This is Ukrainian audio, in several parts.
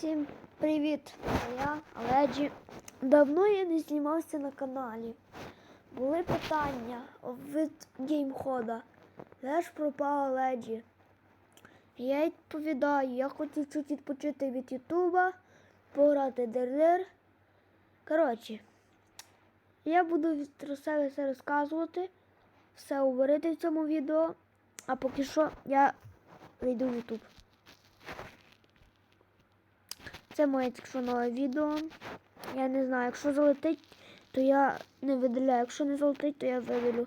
Всім привіт! Я Леджі. Давно я не знімався на каналі. Були питання від геймхода. Де ж пропала Леджі? Я відповідаю, я хотів чуть відпочити від Ютуба, пограти дердер. Коротше, я буду від себе все розказувати, все говорити в цьому відео, а поки що я зайду в Ютуб. Це моє тільки що нове відео. Я не знаю, якщо залетить, то я не видаляю. Якщо не залетить, то я видалю.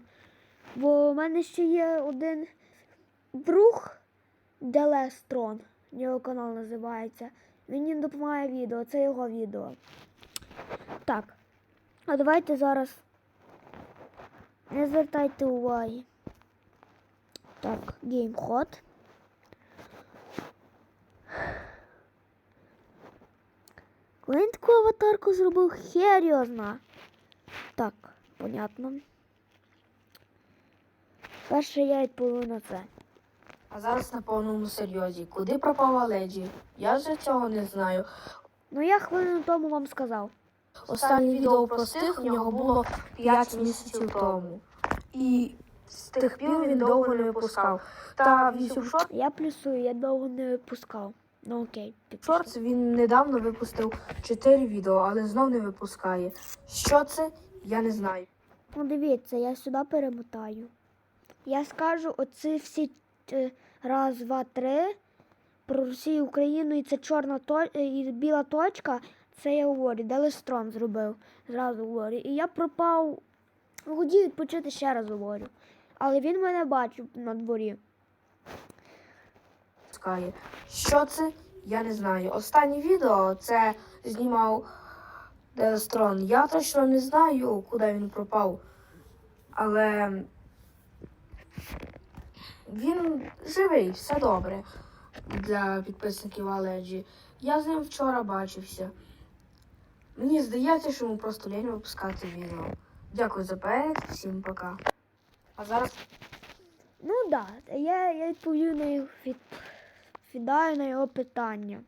Бо в мене ще є один друг Делестрон. Його канал називається. Він мені допомагає відео, це його відео. Так. А давайте зараз. Не звертайте уваги. Так, геймход. Коли він таку аватарку зробив, хер його зна. Так, понятно. Перше я відповів на це. А зараз на повному серйозі. Куди пропала леді? Я вже цього не знаю. Ну я хвилину тому вам сказав. Останнє відео про стих у нього було 5 місяців тому. І з тих пір він довго не випускав. Та вісім шорт Я плюсую, я довго не випускав. Ну окей. Шортс він недавно випустив 4 відео, але знов не випускає. Що це? Я не знаю. Ну дивіться, я сюди перемотаю. Я скажу оці всі е, раз, два, три про Росію, Україну і це чорна то е, і біла точка. Це я говорю, Делестрон зробив. Зразу говорю. І я пропав. Хотів відпочити ще раз говорю. Але він мене бачив на дворі. Випускає. Що це? Я не знаю. Останнє відео це знімав Делестрон. Я точно не знаю, куди він пропав. Але він живий, все добре для підписників Аледжі. Я з ним вчора бачився. Мені здається, що йому просто лінь випускати відео. Дякую за перегляд, всім пока. А зараз Ну так, да, я, я відповів на його від, відповідаю на його питання.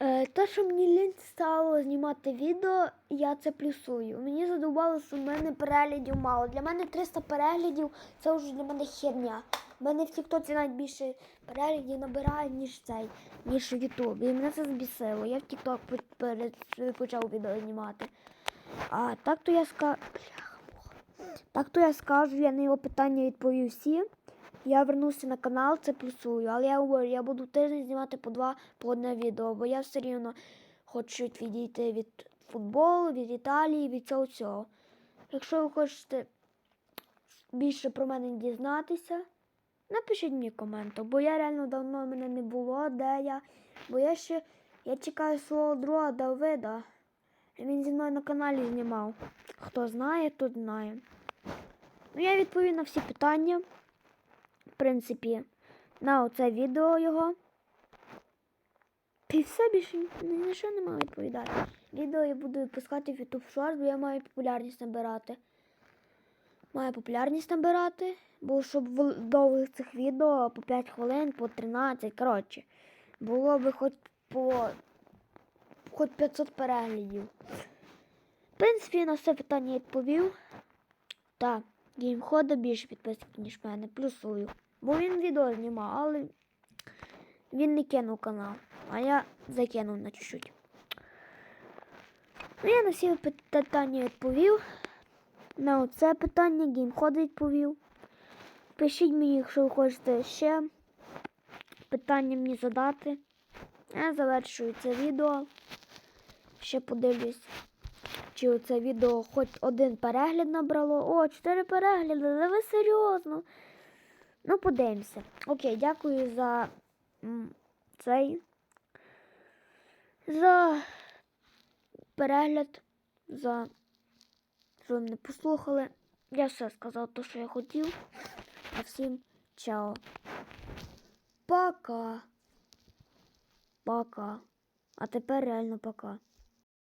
Е, те, що мені лінь стало знімати відео, я це плюсую. Мені задовбало, що в мене переглядів мало. Для мене 300 переглядів це вже для мене херня. У мене в Тіктоці навіть більше переглядів набирає, ніж цей, ніж в Ютубі. І мене це збісило. Я в Тікток почав відео знімати. А так то я скажу. Так то я скажу, я на його питання відповів всі. Я вернуся на канал, це плюсую. Але я говорю, я буду тиждень знімати по два по одне відео, бо я все рівно хочу відійти від футболу, від Італії, від цього всього. Якщо ви хочете більше про мене дізнатися, напишіть мені комент, бо я реально давно мене не було, де я. Бо я ще я чекаю свого друга Давида. Він зі мною на каналі знімав. Хто знає, тот знає. Ну, я відповів на всі питання. Принципі, на оце відео його. Й все більше ні на що не маю відповідати. Відео я буду випускати в YouTube Shorts, бо я маю популярність набирати. Маю популярність набирати, бо щоб в довгих цих відео по 5 хвилин, по 13, коротше, було би хоч по хоч 500 переглядів. В принципі, на все питання відповів. Так, геймхода більше підписників, ніж мене, плюсую. Бо він відео знімав, але він не кинув канал, а я закинув на чуть-чуть. Ну, я на всі питання відповів. На оце питання геймхода відповів. Пишіть мені, якщо ви хочете ще питання мені задати. Я завершую це відео. Ще подивлюсь, чи оце відео хоч один перегляд набрало. О, чотири перегляди, да ви серйозно. Ну, подивимося. Окей, дякую за цей. За перегляд, за що ви мене послухали. Я все сказав, то, що я хотів. А всім чао. Пока. Пока. А тепер реально пока.